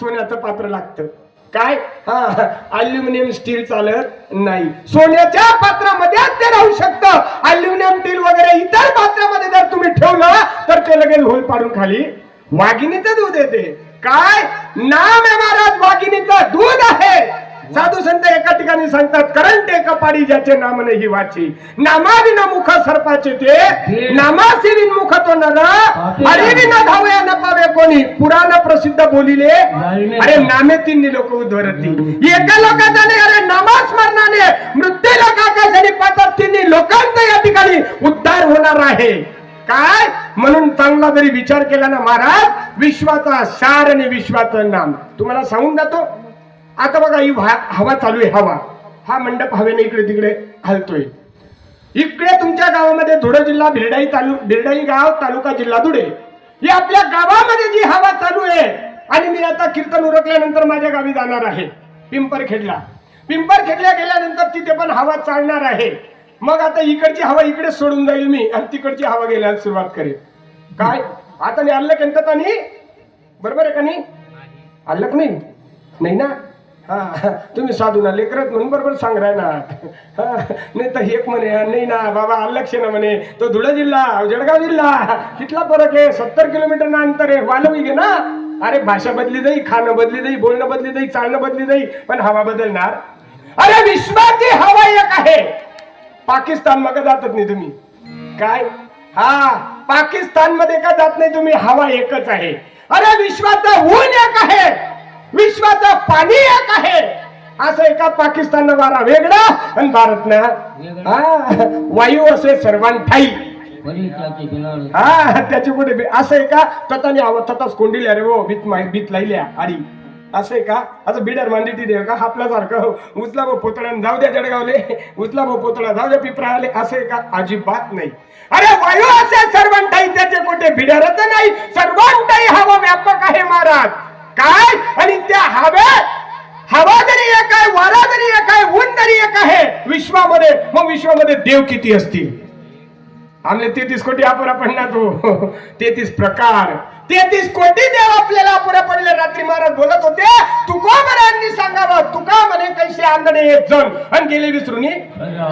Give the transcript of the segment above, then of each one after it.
सोन्याचं पात्र लागतं. काय? हा अल्युमिनियम स्टील चालत नाही. सोन्याच्या पात्रामध्ये ते राहू शकतं. अल्युमिनियम स्टील वगैरे इतर पात्रामध्ये जर तुम्ही ठेवलं तर ते लगेच होल पाडून खाली वाघिणीचं दूध येते. काय? नाम आहे महाराज वाघिणीचं दूध आहे. साधू संत एका ठिकाणी सांगतात करंट एका पाडी ज्याचे नाम नाही वाची नामाविना मुख सरपाचे ते नामासी मुख तो नर अरे विना धावया न पावे कोणी. पुराण प्रसिद्ध बोलिले अरे नामे तिन्ही लोक उद्वरती एका लोकांचा अरे नामस्मरणाने मृत्यू लोकांसाठी पाहतात तिन्ही लोकांचा या ठिकाणी उद्धार होणार आहे. काय? म्हणून चांगला जरी विचार केला ना महाराज विश्वाचा सार आणि विश्वाचं नाम. तुम्हाला सांगून जातो. आता बघा ही हवा चालू आहे हवा. हा मंडप हवेने इकडे तिकडे हलतोय. इकडे तुमच्या गावामध्ये धुळे जिल्हा भिरडाई तालु भिरडाई गाव तालुका जिल्हा धुळे. ही आपल्या गावामध्ये जी हवा चालू आहे आणि मी आता कीर्तन उरकल्यानंतर माझ्या गावी जाणार आहे पिंपरखेडला. पिंपरखेडला गेल्यानंतर तिथे पण हवा चालणार आहे. मग आता इकडची हवा इकडे सोडून जाईल मी आणि तिकडची हवा गेल्याला सुरुवात करेल काय? आता मी आलं कंतात आणि बरोबर आहे का नाही? आल्लक नाही? नाही ना? हा. तुम्ही साधू ना लेकरत म्हणून बरोबर सांग राय ना हा, नाही तर एक म्हणे नाही ना बाबा अलक्ष ना म्हणे तो धुळे जिल्हा जळगाव जिल्हा कितला फरक आहे. सत्तर किलोमीटर ना अंतर आहे. वालवी घे ना. अरे भाषा बदली जाई खाणं बदली जाई बोलणं बदली जाई चालणं बदली जाई पण हवा बदलणार. अरे विश्वाची हवा एक आहे. पाकिस्तानमध्ये जातच नाही तुम्ही. काय? हा. पाकिस्तानमध्ये का जात नाही तुम्ही? हवा एकच आहे. अरे विश्वाचा ऊन एक आहे. विश्वाचं पाणी एक आहे असं एका पाकिस्तान वारा वेगळा आणि भारत ना वायू असे सर्वांठाई हा त्याची कुठे बी- असं आहे का तताने आवाज तताच कोंडिल्या रे हो बीत बीत लायल्या आडी. असं आहे का असं बिडर मांडिटी दे का आपल्यासारखं उचला भाऊ पोतळ्यानं जाऊ द्या जळगावले. उचला भाऊ पोतळा जाऊ द्या पिपराले असं आहे का अजिबात नाही. अरे वायू असे सर्वांठाई त्याचे कुठे बिडरच नाही. सर्वांठाई हवा व्यापक आहे महाराज. काय? हवेत हवा जरी एक आहे वारा जरी एक आहे ऊन जरी एक आहे विश्वामध्ये मग विश्वामध्ये देव किती असतील? आमले तेहतीस कोटी अपुरा पडला तो. तेहतीस प्रकार. तेहतीस कोटी देव आपल्याला अपुरा पडले. रात्री महाराज बोलत होते तुका म्हणे सांगावं. तुका म्हणे कैसे आंधळे एक जण. आणि गेले विसरून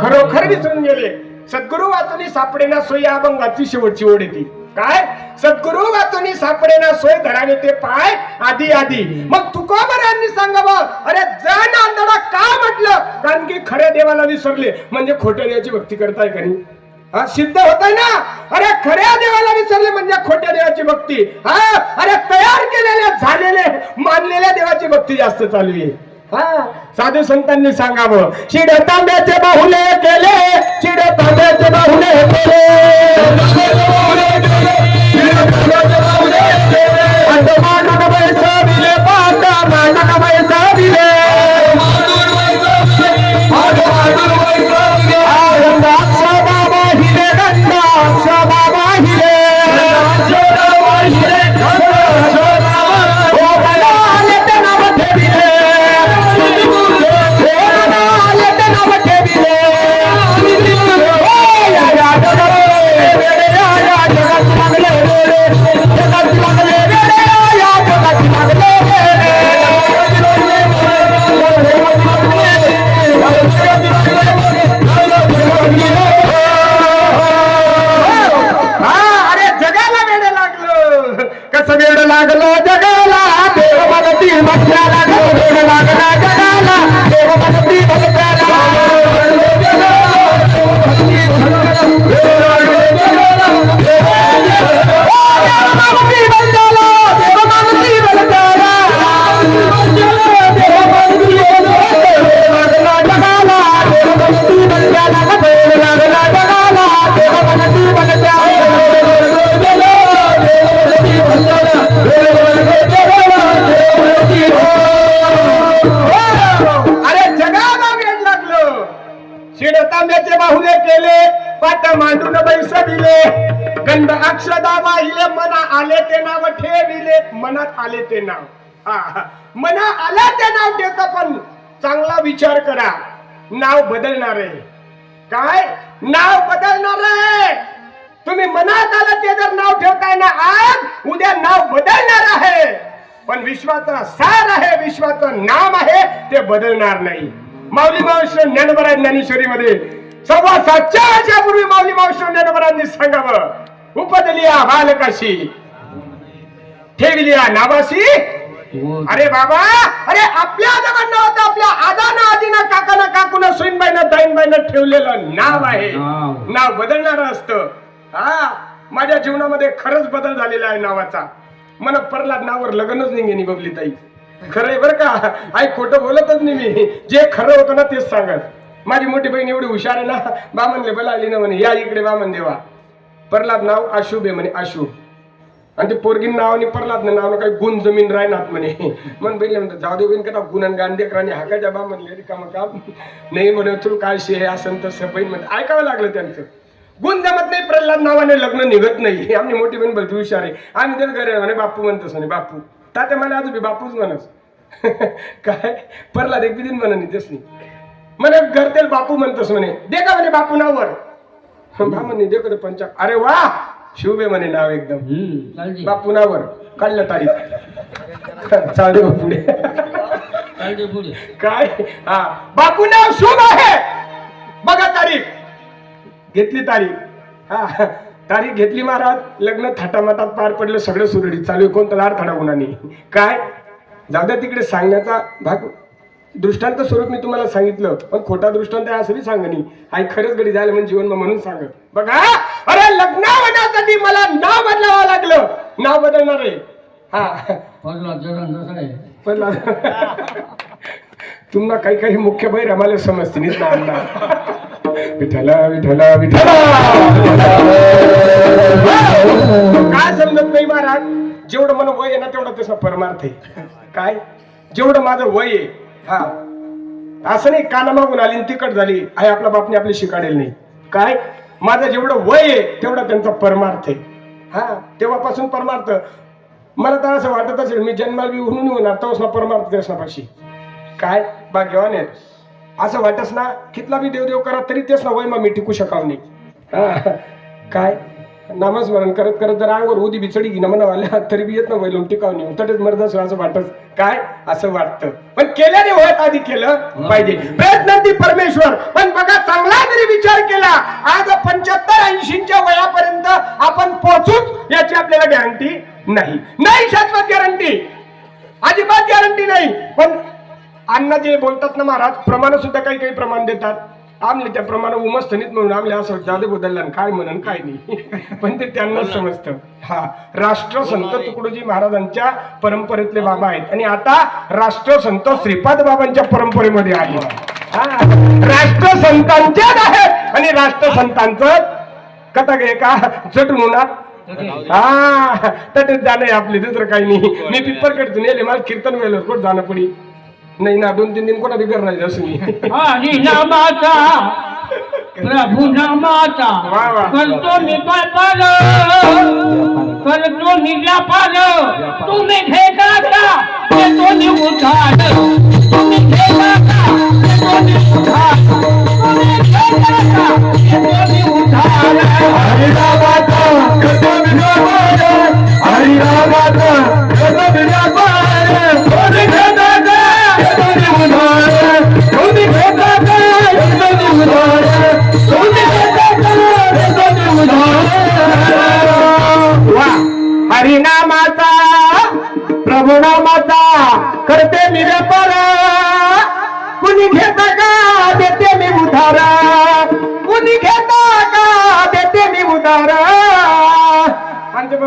खरोखर विसरून गेले. सद्गुरु वाचून सापडेना सोयी अभंगाची शेवटची ओढ येते काय? सद्गुरु वाचून सापडेना सोय धरावे ते पाय आधी आधी. मग तुकोबरांनी सांगावं अरे जण आंधळा का म्हटलं? कारण की खऱ्या देवाला विसरले. म्हणजे खोट्या देवाची भक्ती करताय का नाही? हा सिद्ध होत आहे ना? अरे खऱ्या देवाला विसरले म्हणजे खोट्या देवाची भक्ती. हा अरे तयार केलेल्या झालेले मानलेल्या देवाची भक्ती जास्त चालू आहे. हा साधू संतांनी सांगावं शिड तांब्याचे बाहुले केले शिड तांब्याचे बाहुले केले अंड अरे जगाला वेळ लागलं. शिड बाहुले केले पाट मांडून बैस दिले. गंध अक्षदा वाहिले मना आले ते नाव ठेविले. मनात आले ते नाव. हा, हा. मना आला ते नाव ठेवता पण चांगला विचार करा. नाव बदलणार. आहे काय? नाव बदलणार. आहे तुम्ही मनात आलं ते जर नाव ठेवताय ना आज उद्या नाव बदलणार आहे. पण विश्वाचा सार आहे विश्वाचं नाम आहे ते बदलणार नाही. माऊली मावश्र ज्ञानबरा ज्ञानेश्वरी मध्ये सव्वा सातच्या वर्षापूर्वी माऊली मावश्र ज्ञानबरांनी सांगावं उपदलिया बालकाशी ठेवलिया नावाशी. अरे बाबा अरे आपल्या आजोबांना होतं आपल्या आदाना आजीना काकाना काकूना सुनबाईनं दाईनबाईनं ठेवलेलं नाव आहे. नाव बदलणार असतं. हा माझ्या जीवनामध्ये खरंच बदल झालेला आहे नावाचा. मला प्रल्हाद नावावर लग्नच नाही गेली बबली ताई खरं आहे बरं का? आई खोटं बोलतच नाही मी. जे खरं होतं ना तेच सांगत. माझी मोठी बहीण एवढी हुशार आहे ना बामन लेबल आली ना म्हणे या इकडे बामन देवा. प्रल्हाद नाव अशुभ आहे म्हणे अशुभ. आणि ते पोरगीन नावाने प्रल्हाद नाव काही गुण जमीन राहणार म्हणे. मन बहिले म्हणतात जाऊ बिन बहीण का गुण आणि गांधी राणी हाकाच्या बा म्हणले काम. नाही म्हणे तू काय शे हे असं तसं. बहीण म्हणते ऐकावं लागलं त्यांचं. गुण जमत नाही प्रल्हाद नावाने लग्न निघत नाही. आमची मोठी बहीण बोलते हुशार आहे. आम्ही तर घरी म्हणे बापू म्हणतोस म्हणे बापू. तात्या मला अजून बी बापूच म्हणस. काय? प्रल्हाद एक बी दिन म्हणा नाही नाही म्हणे घरतेल बापू म्हणतोस म्हणे. दे का म्हणे बापू नावर बा म्हणे दे का पंचा. अरे वा! शिवबे म्हणे नाव एकदम. चालते बापुनावर काढलं तारीख. चालू पुढे. काय? हा. बापू नाव शुभ आहे. बघा तारीख. घेतली तारीख. हा. तारीख घेतली महाराज. लग्न थाटामाटात पार पडलं सगळं सुरळीत चालू आहे. कोणतं लाड थाडा गुणाने. काय? जाऊ द्या तिकडे सांगण्याचा भाग. दृष्टांत स्वरूप मी तुम्हाला सांगितलं पण खोटा दृष्टांत आहे असं मी सांगणी. आई खरंच गडी झालं म्हणजे जीवन म्हणून सांगत. बघा अरे लग्न होण्यासाठी मला नाव बदलावं लागलं. नाव बदलणार आहे. हा. पण तुम्हाला काही काही मुख्य बैर आम्हाला समजते विठला विठला विठला काय समजत नाही महाराज? जेवढं मला वय आहे ना तेवढं तसं परमार्थ आहे. काय? जेवढं माझं वय आहे हा. असं नाही काना मागून आली तिकट झाली आहे आपला बापने आपली शिकाडेल नाही. काय? माझं जेवढं वय आहे तेवढा त्यांचा परमार्थ आहे. हा तेव्हापासून परमार्थ. मला तर असं वाटत असेल मी जन्माला बी म्हणून होणार परमार्थ दर्शनापाशी काय? भाग्यवान आहेत. असं वाटस ना कितला बी देवदेव करा तरी तेच ना वय मग मी टिकू शकाव नाही. काय? नामस्मरण करत करत जर अंगवर उदी बिचडी घेणं म्हणा आल्या तरी बी येत ना वैलून टिकाव नाही. तटेच मर्दास असं वाटत काय? असं वाटतं. पण केल्याने होत आधी केलं पाहिजे. प्रयत्नांती परमेश्वर. पण बघा चांगला जरी विचार केला आज पंच्याहत्तर ऐंशीच्या वयापर्यंत आपण पोहोचूच याची आपल्याला गॅरंटी नाही. नाही शाश्वत गॅरंटी अजिबात गॅरंटी नाही. पण अण्णा जे बोलतात ना महाराज प्रमाण सुद्धा काही काही प्रमाण देतात. आमले त्या प्रमाणे उमस्थनित म्हणून आमले असं जादू बदलला काय म्हणून काय नाही. पण ते त्यांनाच समजतं. हा राष्ट्रसंत तुकडोजी महाराजांच्या परंपरेतले बाबा आहेत. आणि आता राष्ट्रसंत श्रीपाद बाबांच्या परंपरेमध्ये आहे हा राष्ट्रसंतांच्याच आहेत. आणि राष्ट्रसंतांचं कथा गे का? चटून होणार. हा तटेच जाणं आहे आपले दुसरं काही नाही. मी पिप्पर कडतून येले मला कीर्तन कोण जाणं पडी? नाही ना दोन तीन दिन कोणा बिगर नाही असं मी हरी नामाचा प्रभू नामाचा वा, वा. करतो मी पार करतो मी व्यापार तुम्ही घेता का देतो मी उधार. तुम्ही घेता का देतो मी उधार. तुम्ही घेता का देतो मी उधार. वा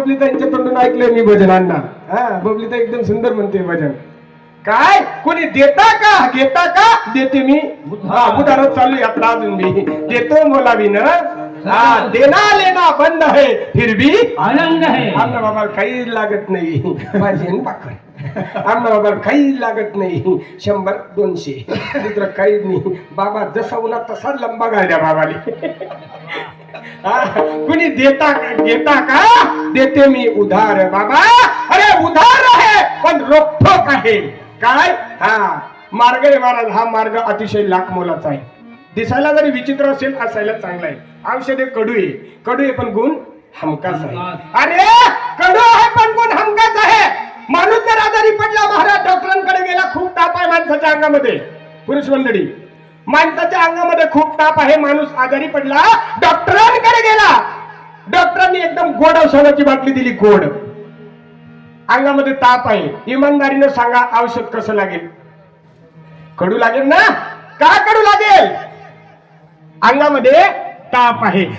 बबलीताईंच्या तोंडून ऐकलंय मी भजनांना. हा. बबलीता एकदम सुंदर म्हणते भजन. काय? कोणी देता का? घेता का? देते मी. हा उदाहरण चालू आहे आपला अजून मी. देतो बोलावी ना हा देना लेना बंद आहे फिर भी आनंद है आमना बाबा काही लागत नाही. भाजी भाकर आमना बाबा काही लागत नाही. शंभर दोनशे. दुसरं काहीच नाही. बाबा जसा उन्हा तसा लंबा गाड्या बाबाले. कुणी देता देता घेता का? देते मी उधार बाबा. अरे उधार आहे पण रोखोक आहे. काय? हा. मार्ग रे महाराज हा मार्ग अतिशय लाख मोलाचा आहे. दिसायला जरी विचित्र असेल असायला चांगला आहे. औषधे कडू आहे. कडू आहे पण गुण हमकाच आहे. अरे कडू आहे पण गुण हमकाच आहे. माणूस जर आजारी पडला महाराज डॉक्टरांकडे गेला खूप ताप आहे माणसाच्या अंगामध्ये. पुरुष मंडळी माणसाच्या अंगामध्ये खूप ताप आहे माणूस आजारी पडला डॉक्टरांकडे गेला. डॉक्टरांनी एकदम गोड औषधाची बाटली दिली गोड. अंगामध्ये ताप आहे. इमानदारीनं सांगा औषध कसं लागेल? कडू लागेल ना? का कडू लागेल? अंगामध्ये ताप आहे.